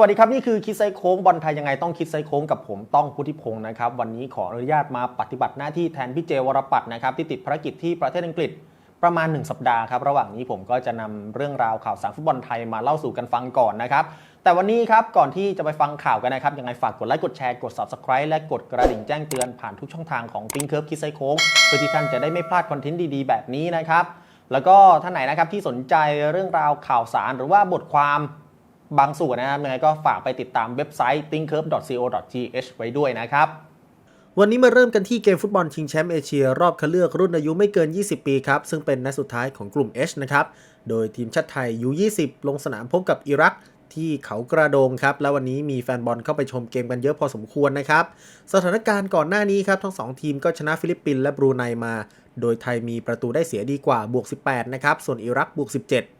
วัสดีครับ นี่คือคิดไซโค้งบอลไทยยังไงต้องคิดไซโค้งกับผมต้องพุทธิพงศ์นะครับวันนี้ขออนุญาตมาปฏิบัติหน้าที่แทนพี่เจวรปัตนะครับที่ติดภารกิจที่ประเทศอังกฤษประมาณ 1 สัปดาห์ครับระหว่างนี้ผมก็จะนำเรื่องราวข่าวสารฟุตบอลไทยมาเล่าสู่กันฟังก่อนนะครับแต่วันนี้ครับก่อนที่จะไปฟังข่าวกันนะครับยังไงฝากกดไลค์กดแชร์กด subscribe และกดกระดิ่งแจ้งเตือนผ่านทุกช่องทางของฟิงเคิร์ฟคิดไซโค้งเพื่อที่ท่านจะได้ไม่พลาดคอนเทนต์ดีๆแบบนี้นะครับแล้วก็ท่านไหนนะครับที่สนใจเรื่องราวข่าวสารหรือว่าบทความ บางส่วนนะครับยังไงก็ฝากไปติดตามเว็บไซต์ thinkcurve.co.th ไว้ด้วยนะครับวันนี้มาเริ่มกันที่เกมฟุตบอลชิงแชมป์เอเชียรอบคัดเลือกรุ่นอายุไม่เกิน 20 ปีครับ ซึ่งเป็นนัดสุดท้ายของกลุ่ม H นะครับ โดยทีมชาติไทย U20 ลงสนามพบกับอิรักที่เขากระโดงครับ แล้ววันนี้มีแฟนบอลเข้าไปชมเกมกันเยอะพอสมควรนะครับ สถานการณ์ก่อนหน้านี้ครับ ทั้ง 2 ทีมก็ชนะฟิลิปปินส์และบรูไนมา โดยไทยมีประตูได้เสียดีกว่าบวก 18 นะครับ ส่วนอิรักบวก 17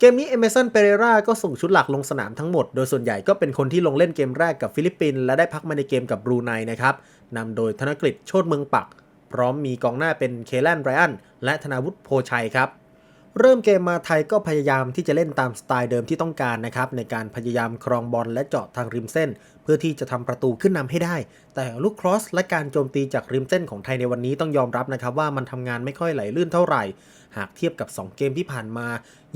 เกมนี้เอเมสันเปเรราก็ส่งชุดหลักลงสนามทั้งหมด โดยส่วนใหญ่ก็เป็นคนที่ลงเล่นเกมแรกกับฟิลิปปินส์และได้พักมาในเกมกับบรูไนนะครับนำโดยธนกฤษโชตเมืองปัก พร้อมมีกองหน้าเป็นเคแลนไรอันและธนาวุฒิโพชัยครับเริ่มเกมมาไทยก็พยายามที่จะเล่นตามสไตล์เดิมที่ต้องการนะครับในการพยายามครองบอลและเจาะทางริมเส้น เพื่อที่จะทำประตูขึ้นนำให้ได้ แต่ลูกครอสและการโจมตีจากริมเส้นของไทยในวันนี้ต้องยอมรับนะครับว่ามันทำงานไม่ค่อยไหลลื่นเท่าไหร่ หากเทียบกับ 2 เกมที่ผ่านมา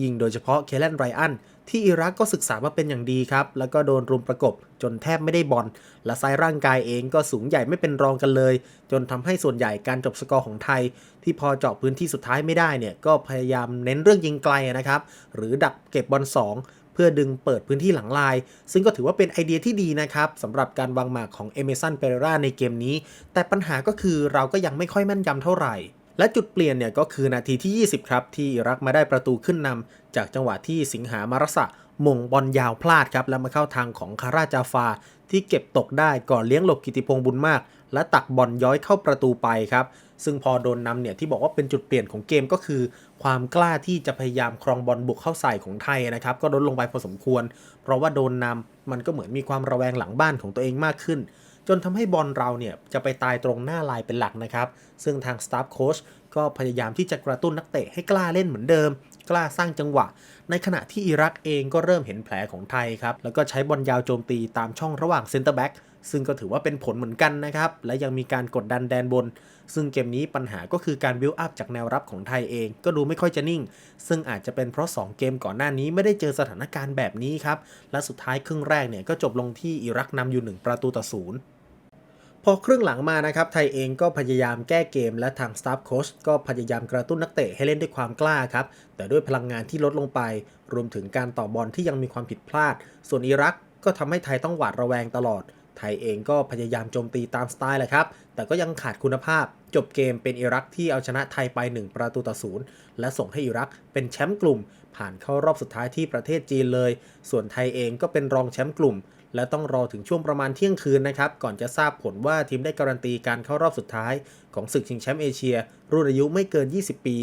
ยิงโดยเฉพาะเคเลนไรอันที่อิรักก็ศึกษามาเป็นอย่างดีครับ แล้วก็โดนรุมประกบจนแทบไม่ได้บอล และไซร่างกายเองก็สูงใหญ่ไม่เป็นรองกันเลย จนทำให้ส่วนใหญ่การจบสกอร์ของไทย ที่พอเจาะพื้นที่สุดท้ายไม่ได้เนี่ย ก็พยายามเน้นเรื่องยิงไกลนะครับ หรือดักเก็บบอล2เพื่อดึงเปิดพื้นที่หลังลาย ซึ่งก็ถือว่าเป็นไอเดียที่ดีนะครับสำหรับการวางหมากของเอเมสันเปเรราในเกมนี้ แต่ปัญหาก็คือเราก็ยังไม่ค่อยแม่นยำเท่าไหร่ และจุดเปลี่ยนเนี่ยก็คือนาทีที่ 20 ครับ ที่อิรักมาได้ประตูขึ้นนำจากจังหวะที่สิงหามารสะมงบอลยาวพลาดครับ แล้วมาเข้าทางของคาราจาฟา ที่เก็บตกได้ก่อนเลี้ยงหลบกิติพงษ์บุญมาก และตักบอลย้อยเข้าประตูไปครับ ซึ่งพอโดนนำเนี่ยที่บอกว่าเป็นจุดเปลี่ยนของเกมก็คือ ความกล้าที่จะพยายามครองบอลบุกเข้าใส่ของไทยนะครับ ก็ลดลงไปพอสมควร เพราะว่าโดนนำมันก็เหมือนมีความระแวงหลังบ้านของตัวเองมากขึ้น จนทำให้บอลเราเนี่ยจะไปตายตรงหน้าลายเป็นหลักนะครับ ซึ่งทางสตาฟโค้ชก็พยายามที่จะกระตุ้นนักเตะให้กล้าเล่นเหมือนเดิม กล้าสร้างจังหวะ ในขณะที่อิรักเองก็เริ่มเห็นแผลของไทยครับ แล้วก็ใช้บอลยาวโจมตีตามช่องระหว่างเซนเตอร์แบ็กซึ่งก็ถือว่าเป็นผลเหมือนกันนะครับ และยังมีการกดดันแดนบน ซึ่งเกมนี้ปัญหาก็คือการบิวอัพจากแนวรับของไทยเอง ก็ดูไม่ค่อยจะนิ่ง ซึ่งอาจจะเป็นเพราะ 2 เกมก่อนหน้านี้ไม่ได้เจอสถานการณ์แบบนี้ครับ และสุดท้ายครึ่งแรกเนี่ยก็จบลงที่อิรักนำอยู่ 1 ประตูต่อศูนย์ พอครึ่งหลังมานะครับ ไทยเองก็พยายามแก้เกมและทางสตาฟโค้ชก็พยายามกระตุ้นนักเตะให้เล่นด้วยความกล้าครับ แต่ด้วยพลังงานที่ลดลงไป รวมถึงการต่อบอลที่ยังมีความผิดพลาด ส่วนอิรักก็ทำให้ไทยต้องหวาดระแวงตลอด ไทยเองก็พยายามโจมตีตามสไตล์แหละครับ แต่ก็ยังขาดคุณภาพ จบเกมเป็นอิรักที่เอาชนะไทยไป 1 ประตูต่อศูนย์และส่งให้อิรักเป็นแชมป์กลุ่ม ผ่านเข้ารอบสุดท้ายที่ประเทศจีนเลย ส่วนไทยเองก็เป็นรองแชมป์กลุ่ม และต้องรอถึงช่วงประมาณเที่ยงคืนนะครับ ก่อนจะทราบผลว่าทีมได้การันตีการเข้ารอบสุดท้ายของศึกชิงแชมป์เอเชีย รุ่นอายุไม่เกิน 20 ปี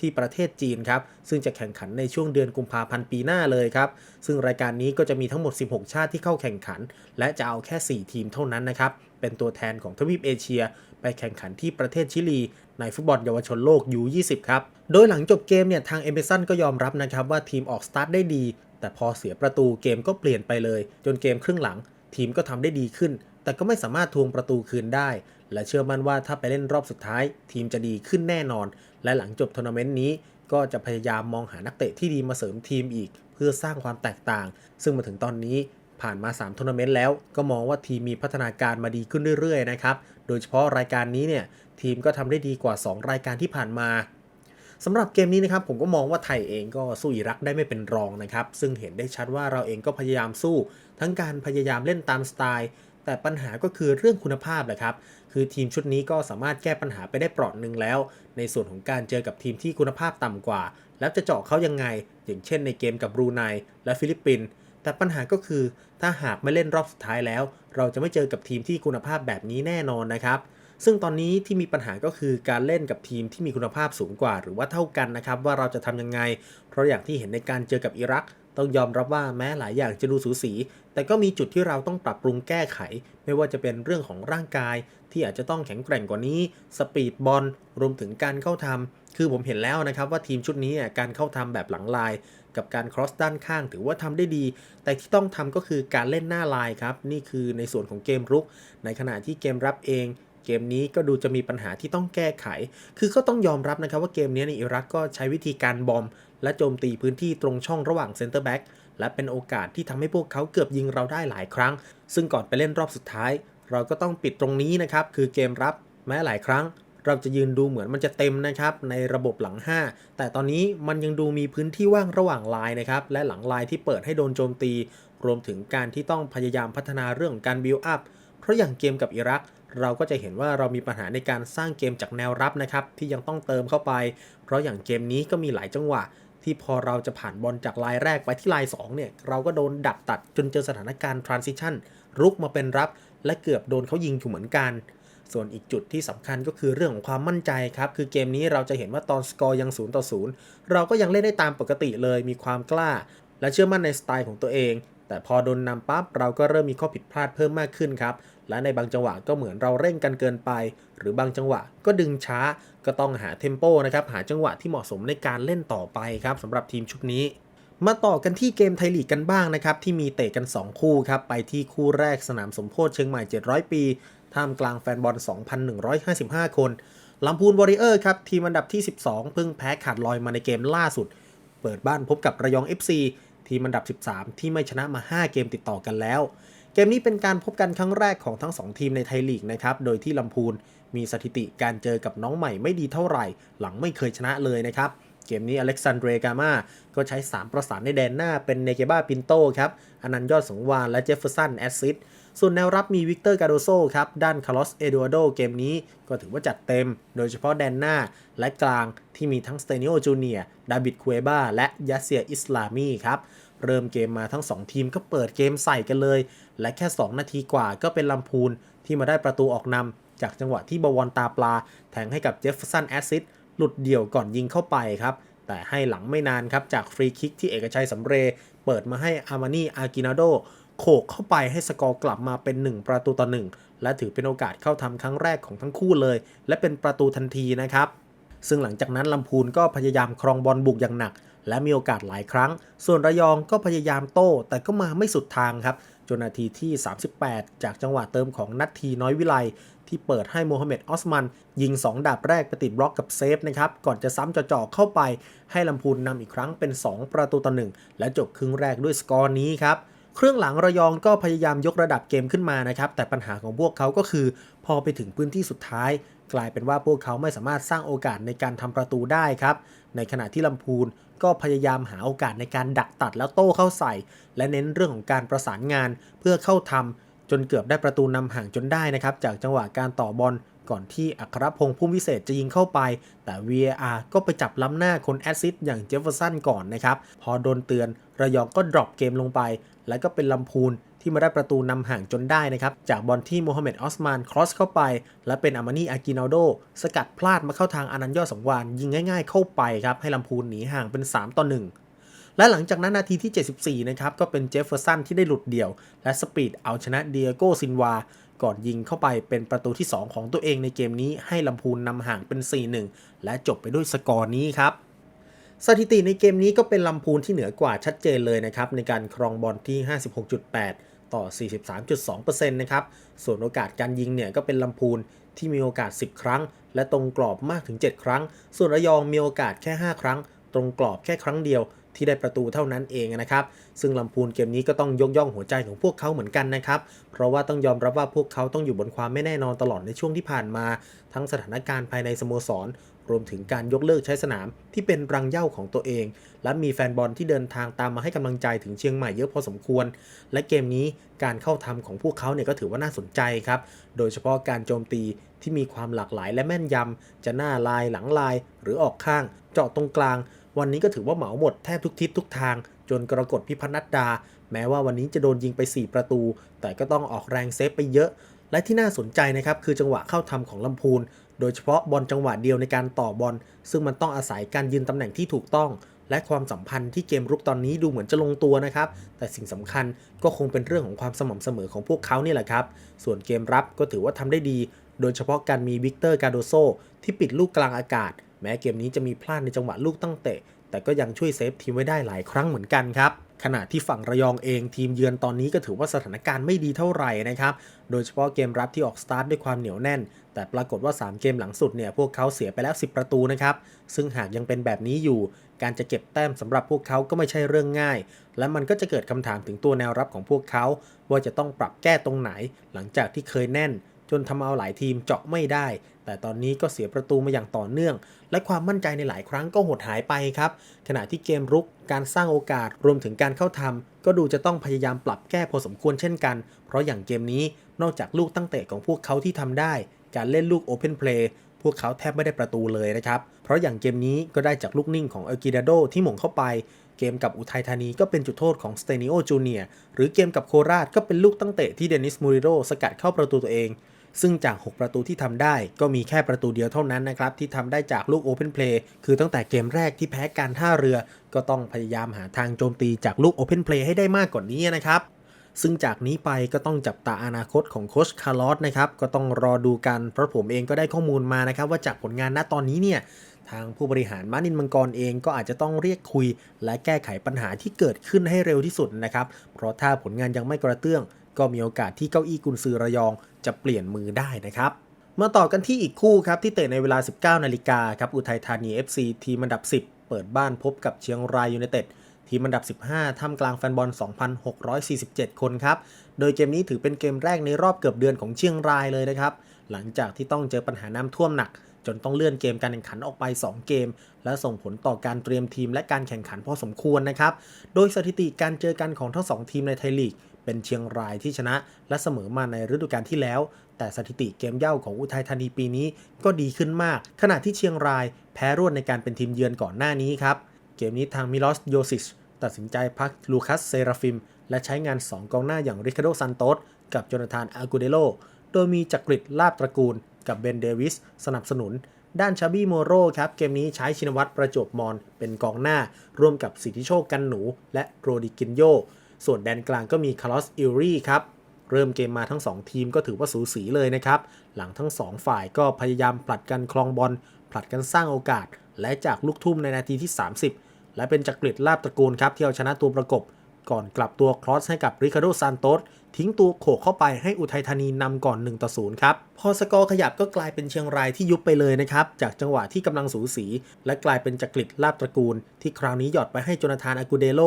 ที่ประเทศจีนครับ ซึ่งจะแข่งขันในช่วงเดือนกุมภาพันธ์ปีหน้าเลยครับ ซึ่งรายการนี้ก็จะมีทั้งหมด 16 ชาติที่เข้าแข่งขัน และจะเอาแค่ 4 ทีมเท่านั้นนะครับ เป็นตัวแทนของทวีปเอเชีย ไปแข่งขันที่ประเทศชิลี ในฟุตบอลเยาวชนโลก U20 ครับ โดยหลังจบเกมเนี่ยทางเอเมสันก็ยอมรับนะครับว่าทีมออกสตาร์ทได้ดี แต่พอเสียประตูเกมก็เปลี่ยนไปเลย จนเกมครึ่งหลัง ทีมก็ทำได้ดีขึ้น แต่ก็ไม่สามารถทวงประตูคืนได้ และเชื่อมั่นว่าถ้าไปเล่นรอบสุดท้าย ทีมจะดีขึ้นแน่นอน และหลังจบทัวร์นาเมนต์นี้ก็จะพยายามมองหานักเตะที่ดีมาเสริมทีมอีก เพื่อสร้างความแตกต่าง ซึ่งมาถึงตอนนี้ผ่านมา3ทัวร์นาเมนต์แล้ว ก็มองว่าทีมมีพัฒนาการมาดีขึ้นเรื่อยๆนะครับ โดยเฉพาะรายการนี้เนี่ยทีมก็ทำได้ดีกว่า 2 รายการที่ผ่านมา สำหรับเกมนี้นะครับผมก็มองว่าไทยเองก็สู้อิรักได้ไม่เป็นรองนะครับ ซึ่งเห็นได้ชัดว่าเราเองก็พยายามสู้ ทั้งการพยายามเล่นตามสไตล์ แต่ปัญหาก็คือเรื่องคุณภาพแหละครับ คือทีมชุดนี้ก็สามารถแก้ปัญหาไปได้เปราะหนึ่งแล้ว ในส่วนของการเจอกับทีมที่คุณภาพต่ำกว่า แล้วจะเจาะเขายังไง อย่างเช่นในเกมกับบรูไนและฟิลิปปินส์แต่ปัญหาก็คือถ้าหากไม่เล่นรอบสุดท้ายแล้ว เราจะไม่เจอกับทีมที่คุณภาพแบบนี้แน่นอนนะครับ ซึ่งตอนนี้ที่มีปัญหาก็คือการเล่นกับทีมที่มีคุณภาพสูงกว่า หรือว่าเท่ากันนะครับว่าเราจะทำยังไง เพราะอย่างที่เห็นในการเจอกับอิรัก ต้องยอมรับว่าแม้หลายอย่างจะดูสูสี แต่ก็มีจุดที่เราต้องปรับปรุงแก้ไข ไม่ว่าจะเป็นเรื่องของร่างกาย ที่อาจจะต้องแข็งแกร่งกว่านี้ สปีดบอลรวมถึงการเข้าทำคือผมเห็นแล้วนะครับว่าทีมชุดนี้การเข้าทำแบบหลังลายกับการ cross ด้านข้างถือว่าทำได้ดี แต่ที่ต้องทำก็คือการเล่นหน้าลายครับ นี่คือในส่วนของเกมรุก ในขณะที่เกมรับเอง เกมนี้ก็ดูจะมีปัญหาที่ต้องแก้ไข คือก็ต้องยอมรับนะครับว่าเกมนี้ในอิรักก็ใช้วิธีการบอม และโจมตีพื้นที่ตรงช่องระหว่างเซนเตอร์แบ็กและเป็นโอกาสที่ทำให้พวกเขาเกือบยิงเราได้หลายครั้ง ซึ่งก่อนไปเล่นรอบสุดท้าย เราก็ต้องปิดตรงนี้นะครับ คือเกมรับแม้หลายครั้ง เราจะยืนดูเหมือนมันจะเต็มนะครับในระบบหลัง 5 แต่ตอนนี้มันยังดูมีพื้นที่ว่างระหว่างลายนะครับ และหลังลายที่เปิดให้โดนโจมตี รวมถึงการที่ต้องพยายามพัฒนาเรื่องของการบิลอัพ เพราะอย่างเกมกับอิรัก เราก็จะเห็นว่าเรามีปัญหาในการสร้างเกมจากแนวรับนะครับ ที่ยังต้องเติมเข้าไป เพราะอย่างเกมนี้ก็มีหลายจังหวะ ที่พอเราจะผ่านบอลจากลายแรกไปที่ลาย2เนี่ยเราก็โดนดักตัดจนเจอสถานการณ์ transition รุกมาเป็นรับ และเกือบโดนเขายิงอยู่เหมือนกัน ส่วนอีกจุดที่สำคัญก็คือเรื่องของความมั่นใจครับ คือเกมนี้เราจะเห็นว่าตอนสกอร์ยัง0ต่อ0เราก็ยังเล่นได้ตามปกติเลยมีความกล้า และเชื่อมั่นในสไตล์ของตัวเอง แต่พอโดนนำปั๊บเราก็เริ่มมีข้อผิดพลาดเพิ่มมากขึ้นครับ และในบางจังหวะก็เหมือนเราเร่งกันเกินไป หรือบางจังหวะก็ดึงช้าก็ต้องหาเทมโปนะครับหาจังหวะที่เหมาะสมในการเล่นต่อไปครับสำหรับทีมชุดนี้มาต่อกันที่เกมไทยลีกกันบ้างนะครับที่มีเตะกัน 2 คู่ครับไปที่คู่แรกสนามสมโพธิเชียงใหม่ 700 ปี ท่ามกลางแฟนบอล 2,155 คนลำพูนวอริเออร์ครับทีมอันดับที่ 12 เพิ่งแพ้ขาดลอยมาในเกมล่าสุด เปิดบ้านพบกับระยอง FC ทีมอันดับ 13 ที่ไม่ชนะมา 5 เกมติดต่อกันแล้ว เกมนี้เป็นการพบกันครั้งแรกของทั้ง 2 ทีมในไทยลีกนะครับ โดยที่ลำพูนมีสถิติการเจอกับน้องใหม่ไม่ดีเท่าไหร่ หลังไม่เคยชนะเลยนะครับ เกมนี้อเล็กซานเดรกามาก็ใช้ 3 ประสานในแดนหน้าเป็นเนเกบ้าปินโตครับอนันต์ยอดสงวานและเจฟเฟอร์สันแอสซิดส่วนแนวรับมีวิกเตอร์กาโดโซครับ ด้านคาร์ลอสเอดูอาโดเกมนี้ก็ถือว่าจัดเต็ม โดยเฉพาะแดนหน้าและกลางที่มีทั้งสเตนิโอจูเนียดาบิดคูเอบาและยาเซียอิสลามีครับ เริ่มเกมมาทั้ง 2 ทีมก็เปิดเกมใส่กันเลย และแค่ 2 นาทีกว่าก็เป็นลำพูนที่มาได้ประตูออกนำจากจังหวะที่บวรตาปลา แทงให้กับเจฟเฟอร์สันแอซิดหลุดเดี่ยวก่อนยิงเข้าไปครับ แต่ให้หลังไม่นานครับจากฟรีคิกที่เอกชัยสำเรเปิดมาให้อามานีอากินาโดโขกเข้าไปให้สกอร์กลับมาเป็น 1 ประตูต่อ 1 และถือเป็นโอกาสเข้าทำครั้งแรกของทั้งคู่เลย และเป็นประตูทันทีนะครับ ซึ่งหลังจากนั้นลำพูนก็พยายามครองบอลบุกอย่างหนัก และมีโอกาสหลายครั้ง ส่วนระยองก็พยายามโต้ แต่ก็มาไม่สุดทางครับ จนนาทีที่ 38 จากจังหวะเติมของนัททีน้อยวิไลที่เปิดให้โมฮัมเหม็ดออสมันยิง 2 ดาบแรกไปติดบล็อกกับเซฟนะครับ ก่อนจะซ้ำจ่อๆเข้าไป ให้ลำพูนนำอีกครั้งเป็น 2 ประตูต่อหนึ่งและจบครึ่งแรกด้วยสกอร์นี้ครับ เครื่องหลังระยองก็พยายามยกระดับเกมขึ้นมานะครับ แต่ปัญหาของพวกเขาก็คือ พอไปถึงพื้นที่สุดท้าย กลายเป็นว่าพวกเขาไม่สามารถสร้างโอกาสในการทำประตูได้ครับ ในขณะที่ลำพูนก็พยายามหาโอกาสในการดักตัดแล้วโต้เข้าใส่ และเน้นเรื่องของการประสานงานเพื่อเข้าทำจนเกือบได้ประตูนำห่างจนได้นะครับ จากจังหวะการต่อบอล ก่อนที่อัครพงษ์พุ่มวิเศษจะยิงเข้าไป แต่ VAR ก็ไปจับล้ำหน้าคนแอซซิดอย่างเจฟเฟอร์สันก่อนนะครับ พอโดนเตือนระยองก็ดรอปเกมลงไป แล้วก็เป็นลำพูนที่มาได้ประตูนำห่างจนได้นะครับ จากบอลที่โมฮัมเหม็ดออสมานครอสเข้าไป และเป็นอามานีอากินาโดสกัดพลาดมาเข้าทางอนันตยอดสังวานยิงง่าย ๆ เข้าไปครับให้ลำพูนหนีห่างเป็น 3 ต่อ 1และหลังจากนั้นนาทีที่ 74 นะครับ ก็เป็นเจฟเฟอร์สันที่ได้หลุดเดี่ยว และสปีดเอาชนะเดียโกซินวา ก่อนยิงเข้าไปเป็นประตูที่ 2 ของตัวเองในเกมนี้ให้ลำพูนนำห่างเป็น 4-1 และจบไปด้วยสกอร์นี้ครับสถิติในเกมนี้ก็เป็นลำพูนที่เหนือกว่าชัดเจนเลยนะครับ ในการครองบอลที่ 56.8 ต่อ 43.2%นะครับ ส่วนโอกาสการยิงเนี่ยก็เป็นลำพูนที่มีโอกาส 10 ครั้ง และตรงกรอบมากถึง 7 ครั้ง ส่วนระยองมีโอกาสแค่ 5 ครั้ง ตรงกรอบแค่ครั้งเดียว ที่ได้ประตูเท่านั้นเองนะครับ ซึ่งลำพูนเกมนี้ก็ต้องยกย่องหัวใจของพวกเขาเหมือนกันนะครับ เพราะว่าต้องยอมรับว่าพวกเขาต้องอยู่บนความไม่แน่นอนตลอดในช่วงที่ผ่านมา ทั้งสถานการณ์ภายในสโมสร รวมถึงการยกเลิกใช้สนามที่เป็นรังเย้าของตัวเอง และมีแฟนบอลที่เดินทางตามมาให้กำลังใจถึงเชียงใหม่เยอะพอสมควร และเกมนี้การเข้าทำของพวกเขาเนี่ยก็ถือว่าน่าสนใจครับ โดยเฉพาะการโจมตี ที่มีความหลากหลายและแม่นยำ จะหน้าลายหลังลาย หรือออกข้าง เจาะตรงกลาง วันนี้ก็ถือว่าเหมาหมดแทบทุกทิศทุกทาง จนกรกฎพิพัฒน์นัดดา แม้ว่าวันนี้จะโดนยิงไป 4 ประตู แต่ก็ต้องออกแรงเซฟไปเยอะ และที่น่าสนใจนะครับคือจังหวะเข้าทำของลำพูน โดยเฉพาะบอลจังหวะเดียวในการต่อบอล ซึ่งมันต้องอาศัยการยืนตำแหน่งที่ถูกต้องและความสัมพันธ์ที่เกมรุกตอนนี้ดูเหมือนจะลงตัวนะครับ แต่สิ่งสำคัญก็คงเป็นเรื่องของความสม่ำเสมอของพวกเขานี่แหละครับ ส่วนเกมรับก็ถือว่าทำได้ดี โดยเฉพาะการมีวิกเตอร์กาโดโซที่ปิดลูกกลางอากาศ แม้เกมนี้จะมีพลาดในจังหวะลูกตั้งเตะ แต่ก็ยังช่วยเซฟทีมไว้ได้หลายครั้งเหมือนกันครับขณะที่ฝั่งระยองเองทีมเยือนตอนนี้ก็ถือว่าสถานการณ์ไม่ดีเท่าไหร่นะครับ โดยเฉพาะเกมรับที่ออกสตาร์ทด้วยความเหนียวแน่น แต่ปรากฏว่า 3 เกมหลังสุดเนี่ยพวกเขาเสียไปแล้ว 10 ประตูนะครับ ซึ่งหากยังเป็นแบบนี้อยู่ การจะเก็บแต้มสำหรับพวกเขาก็ไม่ใช่เรื่องง่าย และมันก็จะเกิดคำถามถึงตัวแนวรับของพวกเขา ว่าจะต้องปรับแก้ตรงไหน หลังจากที่เคยแน่น จนทำเอาหลายทีมเจาะไม่ได้ แต่ตอนนี้ก็เสียประตูมาอย่างต่อเนื่อง และความมั่นใจในหลายครั้งก็หดหายไปครับ ขณะที่เกมรุก การสร้างโอกาส รวมถึงการเข้าทำก็ดูจะต้องพยายามปรับแก้พอสมควรเช่นกัน เพราะอย่างเกมนี้นอกจากลูกตั้งเตะของพวกเขาที่ทำได้ การเล่นลูกโอเพนเพลย์พวกเขาแทบไม่ได้ประตูเลยนะครับ เพราะอย่างเกมนี้ก็ได้จากลูกนิ่งของเอกิดาโดที่หม่งเข้าไป เกมกับอุทัยธานีก็เป็นจุดโทษของสเตนิโอจูเนียหรือเกมกับโคราชก็เป็นลูกตั้งเตะที่เดนิสมูริโรสกัดเข้าประตูตัวเอง ซึ่งจาก 6 ประตูที่ทำได้ก็มีแค่ประตูเดียวเท่านั้นนะครับที่ทำได้จากลูกโอเพนเพลย์คือตั้งแต่เกมแรกที่แพ้การท่าเรือ ก็ต้องพยายามหาทางโจมตีจากลูกโอเพนเพลย์ให้ได้มากกว่านี้นะครับซึ่งจากนี้ไปก็ต้องจับตาอนาคตของโค้ชคาร์ลอสนะครับ ก็ต้องรอดูกัน เพราะผมเองก็ได้ข้อมูลมานะครับ ว่าจากผลงานณตอนนี้เนี่ย ทางผู้บริหารมานินมังกรเองก็อาจจะต้องเรียกคุย และแก้ไขปัญหาที่เกิดขึ้นให้เร็วที่สุดนะครับ เพราะถ้าผลงานยังไม่กระเตื้อง ก็มีโอกาสที่เก้าอี้กุนซือระยอง จะเปลี่ยนมือได้นะครับ มาต่อกันที่อีกคู่ครับที่เตะในเวลา 19 นาฬิกาครับอุทัยธานี FC ทีมอันดับ 10 เปิดบ้านพบกับเชียงรายยูไนเต็ดทีมอันดับ 15 ท่ามกลางแฟนบอล 2,647 คนครับ โดยเกมนี้ถือเป็นเกมแรกในรอบเกือบเดือนของเชียงรายเลยนะครับ หลังจากที่ต้องเจอปัญหาน้ำท่วมหนัก จนต้องเลื่อนเกมการแข่งขันออกไป 2 เกม และส่งผลต่อการเตรียมทีมและการแข่งขันพอสมควรนะครับ โดยสถิติการเจอกันของทั้ง 2 ทีมในไทยลีก เป็นเชียงรายที่ชนะและเสมอมาในฤดูกาลที่แล้ว แต่สถิติเกมเย่าของอุทัยธานีปีนี้ก็ดีขึ้นมาก ขณะที่เชียงรายแพ้รวดในการเป็นทีมเยือนก่อนหน้านี้ครับ เกมนี้ทางมิลอสโยซิชตัดสินใจพักลูคัสเซราฟิม และใช้งาน 2 กองหน้าอย่างริคาโดซันโตสกับโจนาธานอากูเดโล โดยมีจักริดลาบตระกูล กับเบนเดวิสสนับสนุนด้านชาบี้โมโรครับ เกมนี้ใช้ชินวัตรประจบมอนเป็นกองหน้า ร่วมกับสิทธิโชคกันหนู และโรดิกินโย ส่วนแดนกลางก็มีคาร์ลอสอิลรี่ครับเริ่มเกมมาทั้ง 2 ทีมก็ถือว่าสูสีเลยนะครับ หลังทั้ง 2 ฝ่ายก็พยายามผลัดกันคลองบอลผลัดกันสร้างโอกาส และจากลูกทุ่มในนาทีที่ 30 และเป็นจักริดลาบตระกูลครับที่เอาชนะตัวประกบ ก่อนกลับตัวครอสให้กับริคาโดซานโตสทิ้งตัวโขกเข้าไปให้อุทัยธานีนำก่อน1ต่อ0ครับ พอสกอร์ขยับก็กลายเป็นเชียงรายที่ยุบไปเลยนะครับ จากจังหวะที่กำลังสูสี และกลายเป็นจักริดลาบตระกูล ที่คราวนี้หยอดไปให้โจนาธานอากูเดโล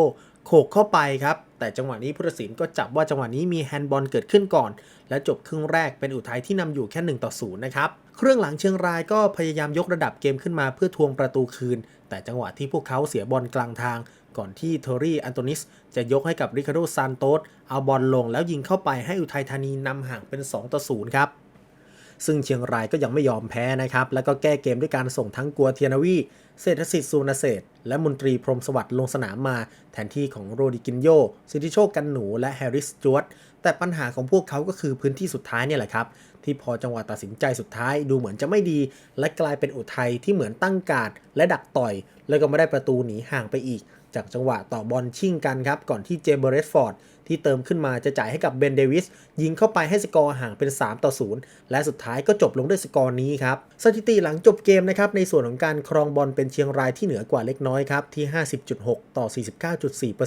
โขกเข้าไปครับ แต่จังหวะนี้ผู้ตัดสินก็จับว่าจังหวะนี้มีแฮนด์บอลเกิดขึ้นก่อน และจบครึ่งแรกเป็นอุทัยที่นำอยู่แค่1ต่อ0นะครับเครื่องหลังเชียงรายก็พยายามยกระดับเกมขึ้นมาเพื่อทวงประตูคืน แต่จังหวะที่พวกเขาเสียบอลกลางทาง ก่อนที่เทอรี่อันโตนิส จะยกให้กับริคาร์โดซานโตสเอาบอลลงแล้วยิงเข้าไปให้อุทัยธานีนำห่างเป็น2ต่อ0ครับ ซึ่งเชียงรายก็ยังไม่ยอมแพ้นะครับ แล้วก็แก้เกมด้วยการส่งทั้งกัวเทียนาวีเศรษฐศิษย์สุนเศษและมนตรีพรมสวัสดิ์ลงสนามมาแทนที่ของโรดิกินโยสิทธิโชคกันหนูและแฮร์ริสจวตแต่ปัญหาของพวกเขาก็คือพื้นที่สุดท้ายเนี่ยแหละครับ ที่พอจังหวะตัดสินใจสุดท้ายดูเหมือนจะไม่ดี และกลายเป็นอุทัยที่เหมือนตั้งการดและดักต่อย แล้วก็ไม่ได้ประตูหนีห่างไปอีก จากจังหวะต่อบอลชิ่งกันครับ ก่อนที่เจมเบอร์เรสฟอร์ดที่เติมขึ้นมาจะจ่ายให้กับเบนเดวิส ยิงเข้าไปให้สกอร์ห่างเป็น 3 ต่อ 0 และสุดท้ายก็จบลงด้วยสกอร์นี้ครับ สถิติหลังจบเกมนะครับในส่วนของการครองบอลเป็นเชียงรายที่เหนือกว่าเล็กน้อยครับที่ 50.6 ต่อ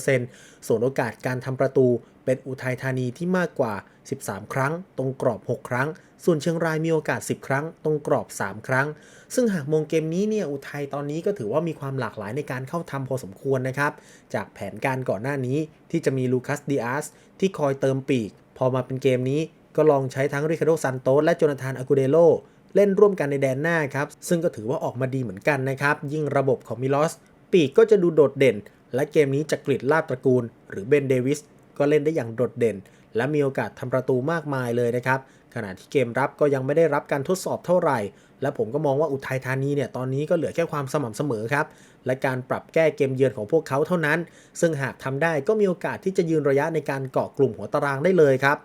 49.4%ส่วนโอกาสการทำประตูเป็นอุทัยธานีที่มากกว่า 13 ครั้ง ตรงกรอบ 6 ครั้ง ส่วนเชียงรายมีโอกาส 10 ครั้ง ตรงกรอบ 3 ครั้ง ซึ่งหากมองเกมนี้เนี่ยอุทัยตอนนี้ก็ถือว่ามีความหลากหลายในการเข้าทำพอสมควรนะครับ จากแผนการก่อนหน้านี้ที่จะมีลูคัสดิอาสที่คอยเติมปีก พอมาเป็นเกมนี้ก็ลองใช้ทั้งริคาโดซันโตสและโจนาธานอากูเดโลเล่นร่วมกันในแดนหน้าครับ ซึ่งก็ถือว่าออกมาดีเหมือนกันนะครับ ยิ่งระบบของมิลอส ปีกก็จะดูโดดเด่น และเกมนี้จะกริดลาบตระกูล หรือเบนเดวิสก็เล่นได้อย่างโดดเด่น และมีโอกาสทำประตูมากมายเลยนะครับ ขณะที่เกมรับก็ยังไม่ได้รับการทดสอบเท่าไหร่ และผมก็มองว่าอุทัยธานีเนี่ยตอนนี้ก็เหลือแค่ความสม่ำเสมอครับ และการปรับแก้เกมเยือนของพวกเขาเท่านั้น ซึ่งหากทำได้ก็มีโอกาสที่จะยืนระยะในการเกาะกลุ่มหัวตารางได้เลยครับ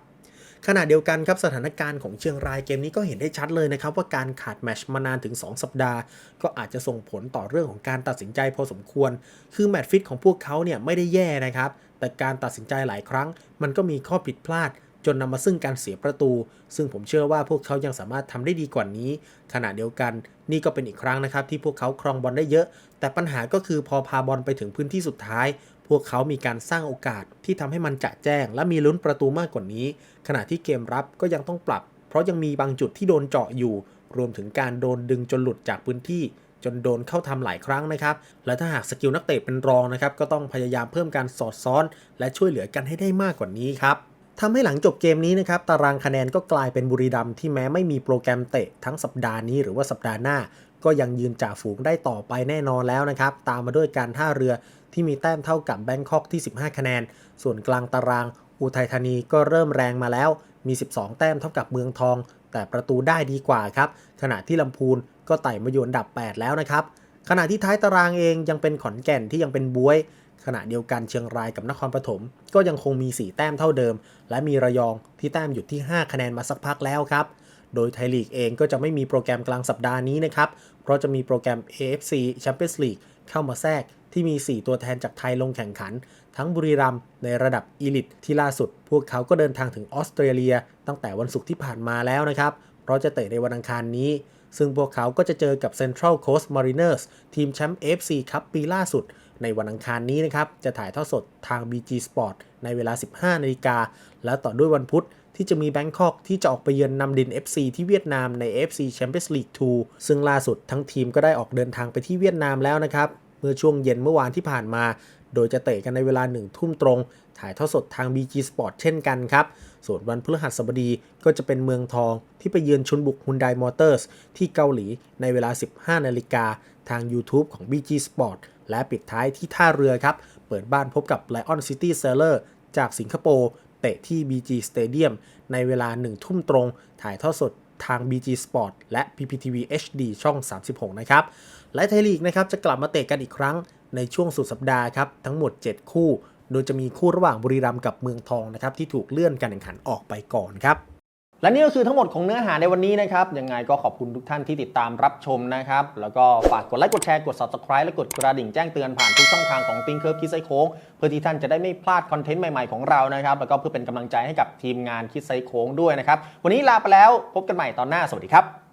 ขณะเดียวกันครับสถานการณ์ของเชียงรายเกมนี้ก็เห็นได้ชัดเลยนะครับ ว่าการขาดแมตช์มานานถึง 2 สัปดาห์ ก็อาจจะส่งผลต่อเรื่องของการตัดสินใจพอสมควร คือแมตช์ฟิตของพวกเขาเนี่ยไม่ได้แย่นะครับ แต่การตัดสินใจหลายครั้ง มันก็มีข้อผิดพลาด จนนำมาซึ่งการเสียประตู ซึ่งผมเชื่อว่าพวกเขายังสามารถทำได้ดีกว่านี้ ขณะเดียวกัน นี่ก็เป็นอีกครั้งนะครับที่พวกเขาครองบอลได้เยอะ แต่ปัญหาก็คือพอพาบอลไปถึงพื้นที่สุดท้าย พวกเขามีการสร้างโอกาสที่ทำให้มันจะแจ้ง และมีลุ้นประตูมากกว่านี้ ขณะที่เกมรับก็ยังต้องปรับ เพราะยังมีบางจุดที่โดนเจาะอยู่ รวมถึงการโดนดึงจนหลุดจากพื้นที่ จนโดนเข้าทำหลายครั้งนะครับ และถ้าหากสกิลนักเตะเป็นรองนะครับก็ต้องพยายามเพิ่มการสอดซ้อน และช่วยเหลือกันให้ได้มากกว่านี้ครับทำให้หลังจบเกมนี้นะครับ ตารางคะแนนก็กลายเป็นบุรีรัมที่แม้ไม่มีโปรแกรมเตะทั้งสัปดาห์นี้หรือว่าสัปดาห์หน้า ก็ยังยืนจ่าฝูงได้ต่อไปแน่นอนแล้วนะครับ ตามมาด้วยการท่าเรือที่มีแต้มเท่ากับแบงคอกที่ 15 คะแนน ส่วนกลางตาราง อุทัยธานีก็เริ่มแรงมาแล้ว มี 12 แต้มเท่ากับเมืองทอง แต่ประตูได้ดีกว่าครับ ขณะที่ลำพูนก็ไต่มาอยู่อันดับ 8 แล้วนะครับ ขณะที่ท้ายตารางเองยังเป็นขอนแก่นที่ยังเป็นบวย ขณะเดียวกันเชียงรายกับนครปฐมก็ยังคงมี 4 แต้มเท่าเดิม และมีระยองที่แต้มอยู่ที่ 5 คะแนนมาสักพักแล้วครับ โดยไทยลีกเองก็จะไม่มีโปรแกรมกลางสัปดาห์นี้นะครับ เพราะจะมีโปรแกรม AFC Champions League เข้ามาแทรกที่มี 4 ตัวแทนจากไทยลงแข่งขัน ทั้งบุรีรัมย์ในระดับอีลิตที่ล่าสุด พวกเขาก็เดินทางถึงออสเตรเลีย ตั้งแต่วันศุกร์ที่ผ่านมาแล้วนะครับ เพราะจะเตะในวันอังคารนี้ ซึ่งพวกเขาก็จะเจอกับ Central Coast Mariners ทีมแชมป์ AFC ครับปีล่าสุด ในวันอังคารนี้นะครับ จะถ่ายทอดสดทาง BG Sport ในเวลา 15นาฬิกาแล้วต่อด้วยวันพุธ ที่จะมีแบงคอกที่จะออกไปเยือนนำดิน FC ที่เวียดนามใน FC Champions League 2 ซึ่งล่าสุดทั้งทีมก็ได้ออกเดินทางไปที่เวียดนามแล้วนะครับ เมื่อช่วงเย็นเมื่อวานที่ผ่านมา โดยจะเตะกันในเวลาหนึ่งทุ่มตรง ถ่ายทอดสดทาง BG Sport เช่นกันครับ ส่วนวันพฤหัสบดีก็จะเป็นเมืองทองที่ไปเยือนชุนบุกฮุนไดมอเตอร์สที่เกาหลีในเวลา 15นาฬิกาทาง YouTube ของ BG Sport และปิดท้ายที่ท่าเรือครับ เปิดบ้านพบกับ Lion City Sailor จากสิงคโปร์ เตะที่ BG Stadium ในเวลา 1 ทุ่มตรง ถ่ายทอดสดทาง BG Sport และ PPTV HD ช่อง 36 นะครับ และไทยลีกนะครับจะกลับมาเตะกันอีกครั้งในช่วงสุดสัปดาห์ครับ ทั้งหมด 7 คู่ โดยจะมีคู่ระหว่างบุรีรัมย์กับเมืองทองนะครับที่ถูกเลื่อนการแข่งขันออกไปก่อนครับ และนี่ก็คือทั้งหมดของเนื้อหาในวันนี้นะครับ ยังไงก็ขอบคุณทุกท่านที่ติดตามรับชมนะครับ แล้วก็ฝากกดไลค์กดแชร์กด subscribe และกดกระดิ่งแจ้งเตือนผ่านทุกช่องทางของ t h i n k e r คิดไซโค้งเพื่อที่ท่านจะได้ไม่พลาดคอนเทนต์ใหม่ๆของเรานะครับ แล้วก็เพื่อเป็นกำลังใจให้กับทีมงานคิดไซโค้งด้วยนะครับ วันนี้ลาไปแล้วพบกันใหม่ตอนหน้าสวัสดีครับ